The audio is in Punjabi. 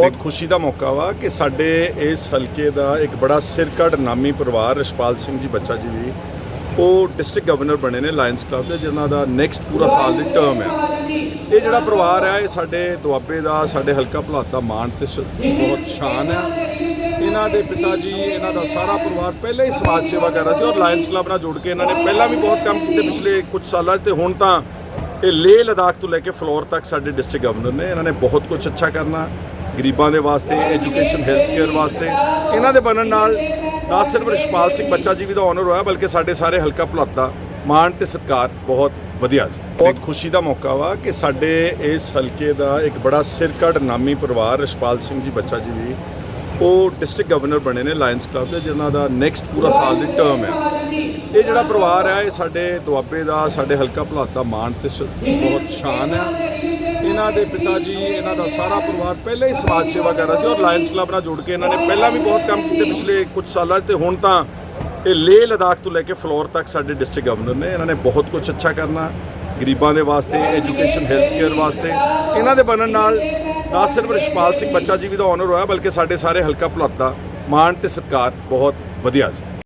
ਬਹੁਤ ਖੁਸ਼ੀ ਦਾ ਮੌਕਾ ਵਾ ਕਿ ਸਾਡੇ ਇਸ ਹਲਕੇ ਦਾ ਇੱਕ ਬੜਾ ਸਿਰਕੜ ਨਾਮੀ ਪਰਿਵਾਰ, ਰਸ਼ਪਾਲ ਸਿੰਘ ਜੀ ਬੱਚਾ ਜੀ ਵੀ, ਉਹ ਡਿਸਟ੍ਰਿਕਟ ਗਵਰਨਰ ਬਣੇ ਨੇ ਲਾਇਨਸ ਕਲੱਬ ਦੇ, ਜਿਨ੍ਹਾਂ ਦਾ ਨੈਕਸਟ ਪੂਰਾ ਸਾਲ ਦੀ ਟਰਮ ਹੈ। ਇਹ ਜਿਹੜਾ ਪਰਿਵਾਰ ਹੈ ਇਹ ਸਾਡੇ ਦੁਆਬੇ ਦਾ, ਸਾਡੇ ਹਲਕਾ ਭਲਾਤ ਦਾ ਮਾਣ ਤੇ ਬਹੁਤ ਸ਼ਾਨ ਹੈ। ਇਹਨਾਂ ਦੇ ਪਿਤਾ ਜੀ, ਇਹਨਾਂ ਦਾ ਸਾਰਾ ਪਰਿਵਾਰ ਪਹਿਲਾਂ ਹੀ ਸਮਾਜ ਸੇਵਾ ਕਰ ਰਿਹਾ ਸੀ ਔਰ ਲਾਇਨਸ ਕਲੱਬ ਨਾਲ ਜੁੜ ਕੇ ਇਹਨਾਂ ਨੇ ਪਹਿਲਾਂ ਵੀ ਬਹੁਤ ਕੰਮ ਕੀਤੇ ਪਿਛਲੇ ਕੁਝ ਸਾਲਾਂ 'ਚ ਤੇ ਹੁਣ ਤਾਂ ਇਹ ਲੇਹ ਲਦਾਖ ਤੋਂ ਲੈ ਕੇ ਫਲੋਰ ਤੱਕ ਸਾਡੇ ਡਿਸਟ੍ਰਿਕਟ ਗਵਰਨਰ ਨੇ, ਇਹਨਾਂ ਨੇ ਬਹੁਤ ਕੁਝ ਅੱਛਾ ਕਰਨਾ। ਗਰੀਬਾਂ ਦੇ ਵਾਸਤੇ ਐਜੂਕੇਸ਼ਨ ਹੈਲਥ ਕੇਅਰ ਵਾਸਤੇ, ਇਹਨਾਂ ਦੇ ਬਣਨ ਨਾਲ ਨਾ ਸਿਰਫ ਰਿਸ਼ਪਾਲ ਸਿੰਘ ਬੱਚਾ ਜੀ ਵੀ ਦਾ ਆਨਰ ਹੋਇਆ, ਬਲਕਿ ਸਾਡੇ ਸਾਰੇ ਹਲਕਾ ਭਲਾਤ ਦਾ ਮਾਣ ਤੇ ਸਤਿਕਾਰ ਬਹੁਤ ਵਧੀਆ ਜੀ। ਬਹੁਤ ਖੁਸ਼ੀ ਦਾ ਮੌਕਾ ਵਾ ਕਿ ਸਾਡੇ ਇਸ ਹਲਕੇ ਦਾ ਇੱਕ ਬੜਾ ਸਿਰਕੜ ਨਾਮੀ ਪਰਿਵਾਰ ਰਿਸ਼ਪਾਲ ਸਿੰਘ ਜੀ ਬੱਚਾ ਜੀ ਵੀ, ਉਹ ਡਿਸਟ੍ਰਿਕਟ ਗਵਰਨਰ ਬਣੇ ਨੇ ਲਾਇਨਸ ਕਲੱਬ ਦੇ, ਜਿਨ੍ਹਾਂ ਦਾ ਨੈਕਸਟ ਪੂਰਾ ਸਾਲ ਦੀ ਟਰਮ ਹੈ। ਇਹ ਜਿਹੜਾ ਪਰਿਵਾਰ ਹੈ, ਇਹ ਸਾਡੇ ਦੁਆਬੇ ਦਾ, ਸਾਡੇ ਹਲਕਾ ਭਲਾਤ ਦਾ ਮਾਣ ਤੇ ਸ- ਬਹੁਤ ਸ਼ਾਨ ਹੈ। ਇਹਨਾਂ ਦੇ ਪਿਤਾ ਜੀ, ਇਹਨਾਂ ਦਾ ਸਾਰਾ ਪਰਿਵਾਰ ਪਹਿਲਾਂ ਹੀ ਸਮਾਜ ਸੇਵਾ ਕਰ ਰਿਹਾ ਸੀ ਔਰ ਲਾਇਨਸ ਕਲੱਬ ਨਾਲ ਜੁੜ ਕੇ ਇਹਨਾਂ ਨੇ ਪਹਿਲਾਂ ਵੀ ਬਹੁਤ ਕੰਮ ਕੀਤੇ ਪਿਛਲੇ ਕੁਝ ਸਾਲਾਂ 'ਚ ਤੇ ਹੁਣ ਤਾਂ ਇਹ ਲੇਹ ਲਦਾਖ ਤੋਂ ਲੈ ਕੇ ਫਲੋਰ ਤੱਕ ਸਾਡੇ ਡਿਸਟ੍ਰਿਕਟ ਗਵਰਨਰ ਨੇ ਇਹਨਾਂ ਨੇ ਬਹੁਤ ਕੁਝ ਅੱਛਾ ਕਰਨਾ, ਗਰੀਬਾਂ ਦੇ ਵਾਸਤੇ ਐਜੂਕੇਸ਼ਨ ਹੈਲਥ ਕੇਅਰ ਵਾਸਤੇ। ਇਹਨਾਂ ਦੇ ਬਣਨ ਨਾਲ ਨਾ ਸਿਰਫ ਰਿਸ਼ਪਾਲ ਸਿੰਘ ਬੱਚਾ ਜੀ ਵੀ ਦਾ ਆਨਰ ਹੋਇਆ, ਬਲਕਿ ਸਾਡੇ ਸਾਰੇ ਹਲਕਾ ਭਲਾਤ ਦਾ ਮਾਣ ਤੇ ਸਤਿਕਾਰ ਬਹੁਤ ਵਧੀਆ ਜੀ।